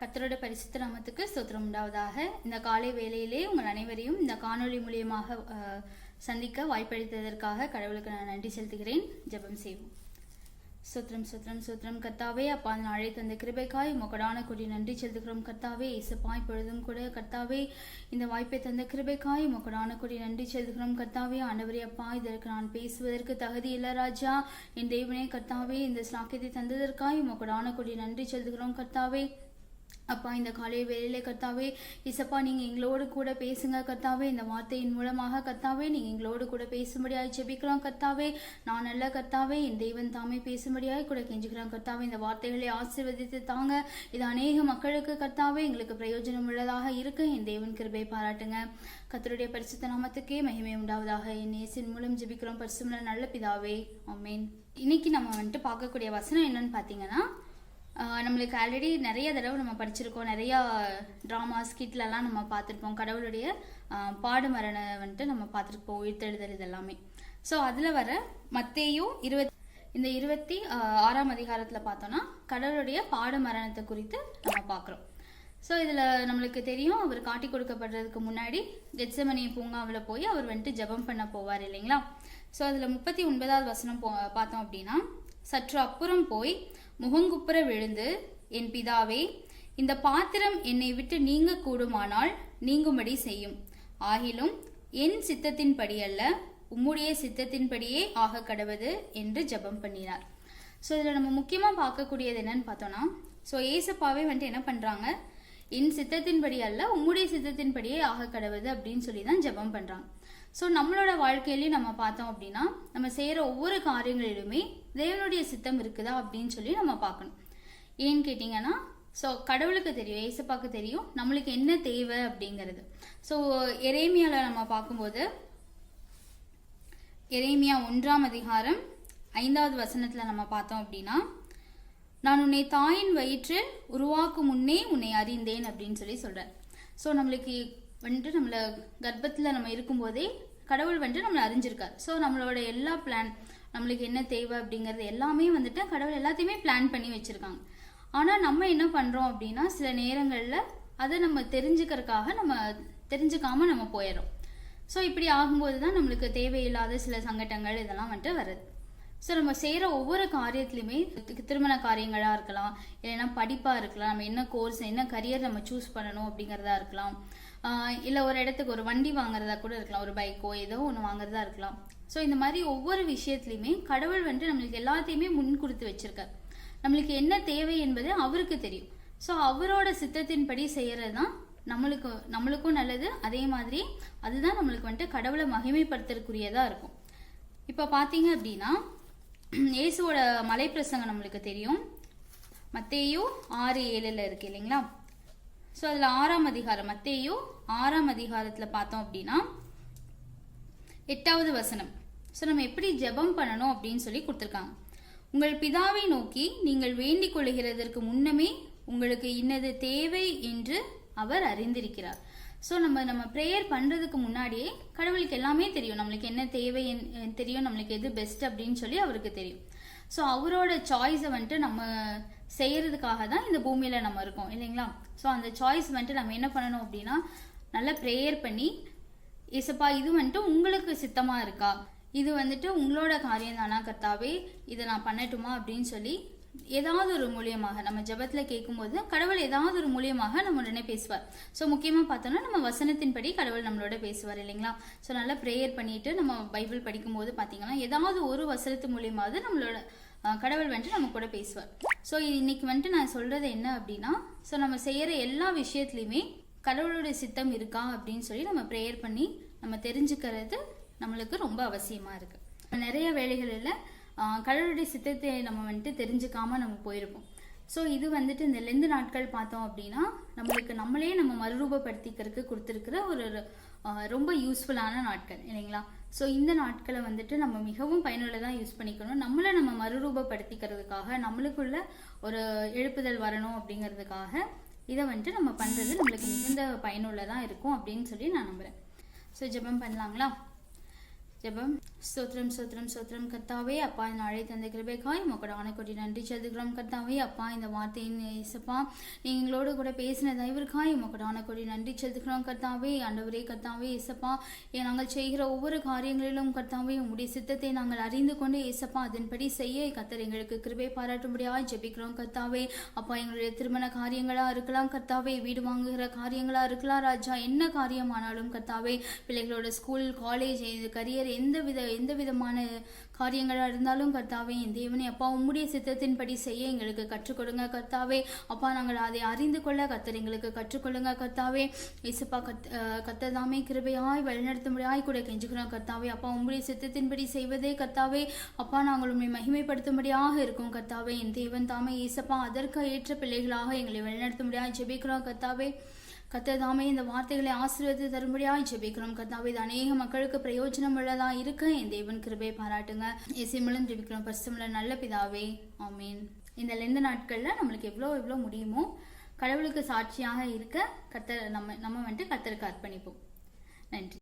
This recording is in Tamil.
கத்தரோட பரிசுத்த நாமத்துக்கு சோத்திரம் உண்டாவதாக. இந்த காலை வேலையிலே உங்கள் அனைவரையும் இந்த காணொளி மூலியமாக சந்திக்க வாய்ப்பளித்ததற்காக கடவுளுக்கு நான் நன்றி செலுத்துகிறேன். ஜெபம் செய்வோம். சுத்ரம் சுத்ரம் சுத்ரம் கர்த்தாவே அப்பா அந்த நாளை தந்த கிருபைக்காய் உமக்கடான கொடி நன்றி செலுத்துகிறோம். கர்த்தாவே இசப்பா இப்பொழுதும் கூட கர்த்தாவே இந்த வாய்ப்பை தந்த கிருபைக்காய் உமக்கடான கொடி நன்றி செலுத்துகிறோம். கர்த்தாவே ஆண்டவரே அப்பா இதற்கு நான் பேசுவதற்கு தகுதி இல்லை ராஜா. என் தெய்வனே கர்த்தாவே இந்த சாக்கியத்தை தந்ததற்காய் உமக்கடான கொடி நன்றி செலுத்துகிறோம். கர்த்தாவே அப்பா இந்த காலை வேலையிலே கர்த்தாவே இசப்பா நீங்க எங்களோடு கூட பேசுங்க கர்த்தாவே. இந்த வார்த்தையின் மூலமாக கர்த்தாவே நீங்க எங்களோடு கூட பேசும்படியாய் ஜெபிக்கலாம் கர்த்தாவே. நான் நல்ல கர்த்தாவே என் தெய்வன் தாமே பேசும்படியாய் கூட கெஞ்சுக்கிறோம் கர்த்தாவே. இந்த வார்த்தைகளை ஆசீர்வதித்து தாங்க. இது அநேக மக்களுக்கு கர்த்தாவே எங்களுக்கு பிரயோஜனம் உள்ளதாக இருக்கு. என் தெய்வன் கிருபை பாராட்டுங்க. கத்தருடைய பரிசுத்த நாமத்துக்கே மகிமை உண்டாவதாக. என் நேசின் மூலம் ஜெபிக்கிறோம். பரிசுமல நல்ல பிதாவே. ஆமென். இன்னைக்கு நம்ம வந்துட்டு பார்க்கக்கூடிய வசனம் என்னன்னு பார்த்தீங்கன்னா நம்மளுக்கு ஆல்ரெடி நிறைய தடவை நம்ம படிச்சிருக்கோம். நிறையா ட்ராமா ஸ்கிட்லலாம் நம்ம பார்த்துருப்போம். கடவுளுடைய ஆஹ் பாடுமரண வந்துட்டு நம்ம பார்த்துருப்போம். உயிர்த்தெழுதல் இதெல்லாமே. ஸோ அதில் வர மத்தேயும் இருபத் இந்த இருபத்தி ஆஹ் ஆறாம் அதிகாரத்தில் பார்த்தோன்னா கடவுளுடைய பாடுமரணத்தை குறித்து நம்ம பார்க்குறோம். ஸோ இதில் நம்மளுக்கு தெரியும் அவர் காட்டி கொடுக்கப்படுறதுக்கு முன்னாடி கெட்சமணி பூங்காவில் போய் அவர் வந்துட்டு ஜெபம் பண்ண போவார் இல்லைங்களா? ஸோ அதில் முப்பத்தி ஒன்பதாவது வசனம் போ பார்த்தோம் அப்படின்னா சற்று அப்புறம் போய் முகங்குப்புற விழுந்து என் பிதாவே இந்த பாத்திரம் என்னை விட்டு நீங்க கூடுமானால் நீங்கும்படி செய்யும். ஆகிலும் என் சித்தத்தின்படி அல்ல உம்முடைய சித்தத்தின்படியே ஆக கடவது என்று ஜெபம் பண்ணினார். ஸோ இதில் நம்ம முக்கியமாக பார்க்கக்கூடியது என்னன்னு பார்த்தோன்னா ஸோ ஏசப்பாவே வந்துட்டு என்ன பண்ணுறாங்க என் சித்தத்தின்படி அல்ல உம்முடைய சித்தத்தின்படியே ஆக கடவுது அப்படின்னு சொல்லி தான் ஜெபம் பண்ணுறாங்க ஸோ நம்மளோட வாழ்க்கையிலையும் நம்ம பார்த்தோம் அப்படின்னா நம்ம செய்கிற ஒவ்வொரு காரியங்களிலுமே தேவனுடைய சித்தம் இருக்குதா அப்படின்னு சொல்லி நம்ம பார்க்கணும். ஏன்னு கேட்டிங்கன்னா ஸோ கடவுளுக்கு தெரியும் ஏசப்பாக்கு தெரியும் நம்மளுக்கு என்ன தேவை அப்படிங்கிறது. ஸோ எரேமியாவில் நம்ம பார்க்கும்போது எரேமியா ஒன்றாம் அதிகாரம் ஐந்தாவது வசனத்தில் நம்ம பார்த்தோம் அப்படின்னா நான் உன்னை தாயின் வயிற்றில் உருவாக்கும் முன்னே உன்னை அறிந்தேன் அப்படின்னு சொல்லி சொல்கிறேன் ஸோ நம்மளுக்கு வந்துட்டு நம்மளை கர்ப்பத்தில் நம்ம இருக்கும்போதே கடவுள் வந்துட்டு நம்மளை அறிஞ்சிருக்கார். ஸோ நம்மளோட எல்லா பிளான் நம்மளுக்கு என்ன தேவை அப்படிங்கிறது எல்லாமே வந்துட்டு கடவுள் எல்லாத்தையுமே பிளான் பண்ணி வச்சுருக்காங்க. ஆனால் நம்ம என்ன பண்ணுறோம் அப்படின்னா சில நேரங்களில் அதை நம்ம தெரிஞ்சுக்கிறதுக்காக நம்ம தெரிஞ்சுக்காம நம்ம போயிடுறோம். ஸோ இப்படி ஆகும்போது தான் நம்மளுக்கு தேவையில்லாத சில சங்கடங்கள் இதெல்லாம் வந்துட்டு வருது. ஸோ நம்ம செய்கிற ஒவ்வொரு காரியத்துலையுமே திருமண காரியங்களாக இருக்கலாம் இல்லைன்னா படிப்பாக இருக்கலாம் நம்ம என்ன கோர்ஸ் என்ன கரியர் நம்ம சூஸ் பண்ணணும் அப்படிங்கிறதா இருக்கலாம். இல்லை ஒரு இடத்துக்கு ஒரு வண்டி வாங்குறதா கூட இருக்கலாம். ஒரு பைக்கோ ஏதோ ஒன்று வாங்குறதா இருக்கலாம். ஸோ இந்த மாதிரி ஒவ்வொரு விஷயத்துலையுமே கடவுள் வந்துட்டு நம்மளுக்கு எல்லாத்தையுமே முன் கொடுத்து வச்சிருக்கார். நம்மளுக்கு என்ன தேவை என்பது அவருக்கு தெரியும். ஸோ அவரோட சித்தத்தின்படி செய்கிறது தான் நம்மளுக்கு நம்மளுக்கும் நல்லது. அதே மாதிரி அதுதான் நம்மளுக்கு வந்துட்டு கடவுளை மகிமைப்படுத்துறதுக்குரியதாக இருக்கும். இப்போ பார்த்தீங்க அப்படின்னா இயேசுவோட மலைப்பிரசங்கம் நம்மளுக்கு தெரியும். மத்தேயு ஆறு ஏழில் இருக்கு இல்லைங்களா? ஸோ அதில் ஆறாம் அதிகாரம் மத்தேயோ ஆறாம் அதிகாரத்தில் பார்த்தோம் அப்படின்னா எட்டாவது வசனம். ஸோ நம்ம எப்படி ஜெபம் பண்ணணும் அப்படின்னு சொல்லி கொடுத்துருக்காங்க. உங்கள் பிதாவை நோக்கி நீங்கள் வேண்டிக் கொள்கிறதற்கு முன்னமே உங்களுக்கு இன்னது தேவை என்று அவர் அறிந்திருக்கிறார். ஸோ நம்ம நம்ம ப்ரேயர் பண்ணுறதுக்கு முன்னாடியே கடவுளுக்கு எல்லாமே தெரியும். நம்மளுக்கு என்ன தேவை தெரியும் நம்மளுக்கு எது பெஸ்ட் அப்படின்னு சொல்லி அவருக்கு தெரியும். ஸோ அவரோட சாய்ஸை வந்துட்டு நம்ம செய்கிறதுக்காக தான் இந்த பூமியில் நம்ம இருக்கோம் இல்லைங்களா? ஸோ அந்த சாய்ஸ் வந்துட்டு நம்ம என்ன பண்ணணும் அப்படின்னா நல்லா ப்ரேயர் பண்ணி இசப்பா இது வந்துட்டு உங்களுக்கு சித்தமாக இருக்கா? இது வந்துட்டு உங்களோட காரியம் தானா கர்த்தாவே? இதை நான் பண்ணட்டுமா அப்படின்னு சொல்லி ஏதாவது ஒரு மூலியமாக நம்ம ஜெபத்தில் கேட்கும்போது கடவுள் ஏதாவது ஒரு மூலியமாக நம்ம உடனே பேசுவார். ஸோ முக்கியமாக பார்த்தோன்னா நம்ம வசனத்தின்படி கடவுள் நம்மளோட பேசுவார் இல்லைங்களா? ஸோ நல்லா ப்ரேயர் பண்ணிட்டு நம்ம பைபிள் படிக்கும்போது பார்த்தீங்கன்னா ஏதாவது ஒரு வசனத்து மூலியமாவது நம்மளோட கடவுள் வந்துட்டு நம்ம கூட பேசுவார். ஸோ இன்னைக்கு வந்துட்டு நான் சொல்றது என்ன அப்படின்னா ஸோ நம்ம செய்யற எல்லா விஷயத்துலையுமே கடவுளுடைய சித்தம் இருக்கா அப்படின்னு சொல்லி நம்ம ப்ரேயர் பண்ணி நம்ம தெரிஞ்சுக்கிறது நம்மளுக்கு ரொம்ப அவசியமா இருக்கு. நிறைய வேலைகளில் கடவுளுடைய சித்தத்தை நம்ம வந்துட்டு தெரிஞ்சுக்காம நம்ம போயிருப்போம். ஸோ இது வந்துட்டு இந்த லெந்து நாட்கள் பார்த்தோம் அப்படின்னா நம்மளுக்கு நம்மளே நம்ம மறுரூபப்படுத்திக்கிறதுக்கு கொடுத்துருக்கிற ஒரு ரொம்ப யூஸ்ஃபுல்லான நாட்கள் இல்லைங்களா? ஸோ இந்த நாட்களை வந்துட்டு நம்ம மிகவும் பயனுள்ளதாக யூஸ் பண்ணிக்கணும். நம்மளை நம்ம மறுரூபப்படுத்திக்கிறதுக்காக நம்மளுக்குள்ள ஒரு எழுப்புதல் வரணும் அப்படிங்கிறதுக்காக இதை வந்துட்டு நம்ம பண்ணுறது நம்மளுக்கு மிகுந்த பயனுள்ளதாக இருக்கும் அப்படின்னு சொல்லி நான் நம்புகிறேன் ஸோ ஜெபம் பண்ணலாங்களா? ஜெபம். ஸ்தோத்திரம் ஸ்தோத்திரம் ஸ்தோத்திரம். கர்த்தாவே அப்பா இந்த அழை தந்த கிருபைக்காய் உங்களோட ஆணைக்கொடி நன்றி செலுத்துகிறோம். கர்த்தாவே அப்பா இந்த வார்த்தையின் இசப்பா எங்களோட கூட பேசின தயவிற்காய் உங்களோட ஆணைக்கொடி நன்றி செலுத்துகிறோம். கர்த்தாவே ஆண்டவரே கர்த்தாவே இசப்பா நாங்கள் செய்கிற ஒவ்வொரு காரியங்களிலும் கர்த்தாவே உங்களுடைய சித்தத்தை நாங்கள் அறிந்து கொண்டு இசப்பா அதன்படி செய்ய கத்தர் எங்களுக்கு கிருபை பாராட்டும்படியாக ஜெபிக்கிறோம். கர்த்தாவே அப்பா எங்களுடைய திருமண காரியங்களாக இருக்கலாம். கர்த்தாவே வீடு வாங்குகிற காரியங்களாக இருக்கலாம். ராஜா என்ன காரியமானாலும் கர்த்தாவே பிள்ளைகளோட ஸ்கூல் காலேஜ் கரியர் எந்த வித எந்த விதமான காரியங்களாக இருந்தாலும் கர்த்தாவே என் தேவனே அப்பா உம்முடைய சித்தத்தின்படி செய்ய எங்களுக்கு கற்றுக்கொடுங்க கர்த்தாவே. அப்பா நாங்கள் அதை அறிந்து கொள்ள கர்த்தர் எங்களுக்கு கற்றுக்கொள்ளுங்க கர்த்தாவே. இசுப்பா கத் கத்ததாமே கிருபையாய் கிருபையாய் வழிநடத்தும்படியாய் கூட கெஞ்சுக்கிறோம் கர்த்தாவே. அப்பா உம்முடைய சித்தத்தின்படி செய்வதே கர்த்தாவே. அப்பா நாங்கள் உண்மை மகிமைப்படுத்தும்படியாக இருக்கும் கர்த்தாவே. என் தேவன் தாமே ஈசப்பா அதற்கு ஏற்ற பிள்ளைகளாக எங்களை வழிநடத்தும்படியாய் ஜெபிக்கிறோம் கர்த்தாவே. கத்ததாமே இந்த வார்த்தைகளை ஆசீர்வதித்து தரும்படியாய் ஜெபிக்கிறோம். கர்த்தாவே இது அநேக மக்களுக்கு பிரயோஜனம் உள்ளதா இருக்க என் தேவன் கிருபை பாராட்டுங்க. இசை மூலம் ஜெபிக்கிறோம். பரிசுமுள்ள நல்ல பிதாவே ஆமீன். இந்த லெந்த நாட்களில் நம்மளுக்கு எவ்வளோ எவ்வளோ முடியுமோ கடவுளுக்கு சாட்சியாக இருக்க கத்தர் நம்ம நம்ம வந்துட்டு கத்தருக்கு அர்ப்பணிப்போம். நன்றி.